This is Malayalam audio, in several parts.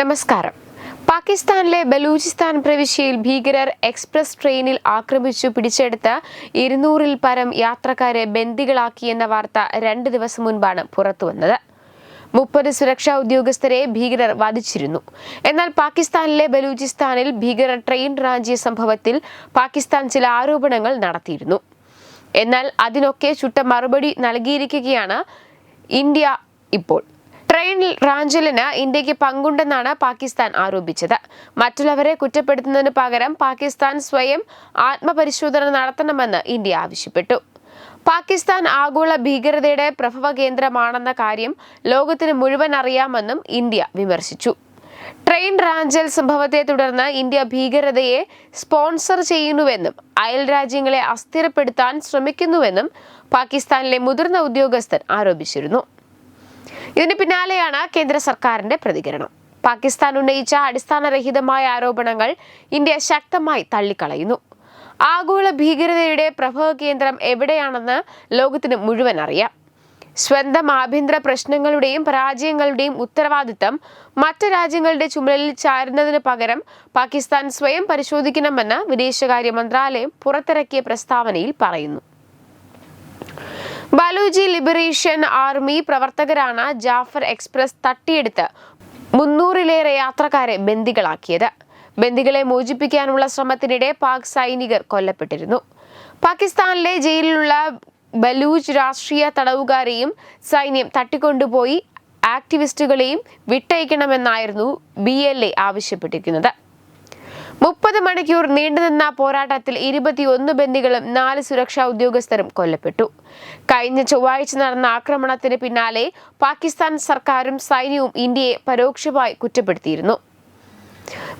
നമസ്കാരം. പാകിസ്ഥാനിലെ ബലൂചിസ്ഥാൻ പ്രവിശ്യയിൽ ഭീകരർ എക്സ്പ്രസ് ട്രെയിനിൽ ആക്രമിച്ചു പിടിച്ചെടുത്ത ഇരുന്നൂറിൽ പരം യാത്രക്കാരെ ബന്ദികളാക്കിയെന്ന വാർത്ത രണ്ട് ദിവസം മുൻപാണ് പുറത്തുവന്നത്. മുപ്പത് സുരക്ഷാ ഉദ്യോഗസ്ഥരെ ഭീകരർ വധിച്ചിരുന്നു. എന്നാൽ പാകിസ്ഥാനിലെ ബലൂചിസ്ഥാനിൽ ഭീകരർ ട്രെയിൻ റാഞ്ചിയ സംഭവത്തിൽ പാകിസ്ഥാൻ ചില ആരോപണങ്ങൾ നടത്തിയിരുന്നു. എന്നാൽ അതിനൊക്കെ ചുട്ട മറുപടി നൽകിയിരിക്കുകയാണ് ഇന്ത്യ ഇപ്പോൾ. ട്രെയിൻ റാഞ്ചലിന് ഇന്ത്യയ്ക്ക് പങ്കുണ്ടെന്നാണ് പാകിസ്ഥാൻ ആരോപിച്ചത്. മറ്റുള്ളവരെ കുറ്റപ്പെടുത്തുന്നതിന് പകരം പാകിസ്ഥാൻ സ്വയം ആത്മപരിശോധന നടത്തണമെന്ന് ഇന്ത്യ ആവശ്യപ്പെട്ടു. പാകിസ്ഥാൻ ആഗോള ഭീകരതയുടെ പ്രഭവ കേന്ദ്രമാണെന്ന കാര്യം ലോകത്തിന് മുഴുവൻ അറിയാമെന്നും ഇന്ത്യ വിമർശിച്ചു. ട്രെയിൻ റാഞ്ചൽ സംഭവത്തെ തുടർന്ന് ഇന്ത്യ ഭീകരതയെ സ്പോൺസർ ചെയ്യുന്നുവെന്നും അയൽ രാജ്യങ്ങളെ അസ്ഥിരപ്പെടുത്താൻ ശ്രമിക്കുന്നുവെന്നും പാകിസ്ഥാനിലെ മുതിർന്ന ഉദ്യോഗസ്ഥൻ ആരോപിച്ചിരുന്നു. ഇതിന് പിന്നാലെയാണ് കേന്ദ്ര സർക്കാരിന്റെ പ്രതികരണം. പാകിസ്ഥാൻ ഉന്നയിച്ച അടിസ്ഥാനരഹിതമായ ആരോപണങ്ങൾ ഇന്ത്യ ശക്തമായി തള്ളിക്കളയുന്നു. ആഗോള ഭീകരതയുടെ പ്രഭവ കേന്ദ്രം എവിടെയാണെന്ന് ലോകത്തിന് മുഴുവൻ അറിയാം. സ്വന്തം ആഭ്യന്തര പ്രശ്നങ്ങളുടെയും പരാജയങ്ങളുടെയും ഉത്തരവാദിത്തം മറ്റ് രാജ്യങ്ങളുടെ ചുമലിൽ ചാരുന്നതിന് പകരം പാകിസ്ഥാൻ സ്വയം പരിശോധിക്കണമെന്ന് വിദേശകാര്യ മന്ത്രാലയം പുറത്തിറക്കിയ പ്രസ്താവനയിൽ പറയുന്നു. ബലൂജി ലിബറേഷൻ ആർമി പ്രവർത്തകരാണ് ജാഫർ എക്സ്പ്രസ് തട്ടിയെടുത്ത് മുന്നൂറിലേറെ യാത്രക്കാരെ ബന്ദികളാക്കിയത്. ബന്ദികളെ മോചിപ്പിക്കാനുള്ള ശ്രമത്തിനിടെ പാക് സൈനികർ കൊല്ലപ്പെട്ടിരുന്നു. പാകിസ്ഥാനിലെ ജയിലിലുള്ള ബലൂജ് രാഷ്ട്രീയ തടവുകാരെയും സൈന്യം തട്ടിക്കൊണ്ടുപോയി. ആക്ടിവിസ്റ്റുകളെയും വിട്ടയക്കണമെന്നായിരുന്നു ബി എൽ എ ആവശ്യപ്പെട്ടിരിക്കുന്നത്. മുപ്പത് മണിക്കൂർ നീണ്ടുനിന്ന പോരാട്ടത്തിൽ ഇരുപത്തിയൊന്ന് ബന്ദികളും നാല് സുരക്ഷാ ഉദ്യോഗസ്ഥരും കൊല്ലപ്പെട്ടു. കഴിഞ്ഞ ചൊവ്വാഴ്ച നടന്ന ആക്രമണത്തിന് പിന്നാലെ പാകിസ്ഥാൻ സർക്കാരും സൈന്യവും ഇന്ത്യയെ പരോക്ഷമായി കുറ്റപ്പെടുത്തിയിരുന്നു.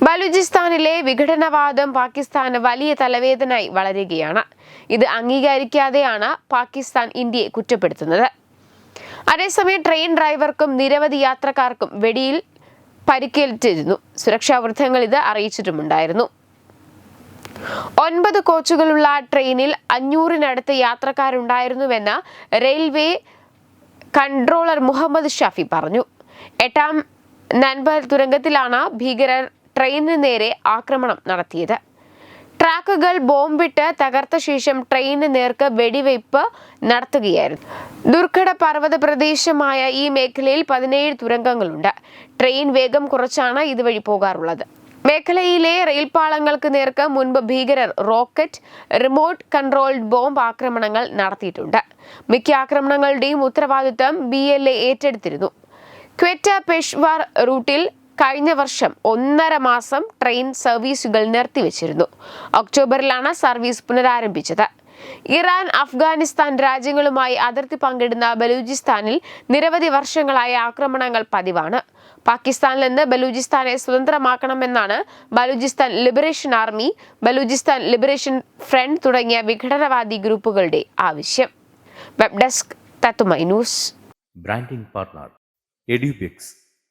ബലൂചിസ്ഥാനിലെ വിഘടനവാദം പാകിസ്ഥാന് വലിയ തലവേദനയായി വളരുകയാണ്. ഇത് അംഗീകരിക്കാതെയാണ് പാകിസ്ഥാൻ ഇന്ത്യയെ കുറ്റപ്പെടുത്തുന്നത്. അതേസമയം ട്രെയിൻ ഡ്രൈവർക്കും നിരവധി യാത്രക്കാർക്കും വെടിയിൽ പരിക്കേറ്റിരുന്നു. സുരക്ഷാ വൃത്തങ്ങൾ ഇത് അറിയിച്ചിട്ടുമുണ്ടായിരുന്നു. ഒൻപത് കോച്ചുകളുള്ള ട്രെയിനിൽ അഞ്ഞൂറിനടുത്ത് യാത്രക്കാരുണ്ടായിരുന്നുവെന്ന് റെയിൽവേ കൺട്രോളർ മുഹമ്മദ് ഷാഫി പറഞ്ഞു. എട്ടാം നൻപർ തുരങ്കത്തിലാണ് ഭീകരർ ട്രെയിനിന് നേരെ ആക്രമണം നടത്തിയത്. ട്രാക്കുകൾ ബോംബിട്ട് തകർത്ത ശേഷം ട്രെയിനിന് നേർക്ക് വെടിവയ്പ് നടത്തുകയായിരുന്നു. ദുർഘട പർവത പ്രദേശമായ ഈ മേഖലയിൽ പതിനേഴ് തുരങ്കങ്ങളുണ്ട്. ട്രെയിൻ വേഗം കുറച്ചാണ് ഇതുവഴി പോകാറുള്ളത്. മേഖലയിലെ റെയിൽപാളങ്ങൾക്ക് നേർക്ക് മുൻപ് ഭീകരർ റോക്കറ്റ് റിമോട്ട് കൺട്രോൾഡ് ബോംബ് ആക്രമണങ്ങൾ നടത്തിയിട്ടുണ്ട്. മിക്ക ആക്രമണങ്ങളുടെയും ഉത്തരവാദിത്വം ബി എൽ എ ഏറ്റെടുത്തിരുന്നു. ക്വറ്റ പെഷ്വാർ റൂട്ടിൽ കഴിഞ്ഞ വർഷം ഒന്നര മാസം ട്രെയിൻ സർവീസുകൾ നിർത്തിവെച്ചിരുന്നു. ഒക്ടോബറിലാണ് സർവീസ് പുനരാരംഭിച്ചത്. ഇറാൻ അഫ്ഗാനിസ്ഥാൻ രാജ്യങ്ങളുമായി അതിർത്തി പങ്കിടുന്ന ബലൂചിസ്ഥാനിൽ നിരവധി വർഷങ്ങളായ ആക്രമണങ്ങൾ പതിവാണ്. പാകിസ്ഥാനിൽ നിന്ന് ബലൂചിസ്ഥാനെ സ്വതന്ത്രമാക്കണമെന്നാണ് Balochistan liberation army Balochistan liberation front തുടങ്ങിയ വിഘടനവാദി ഗ്രൂപ്പുകളുടെ ആവശ്യം. വെബ് ഡെസ്ക് തത്തുമൈ news. Branding partner Edubix.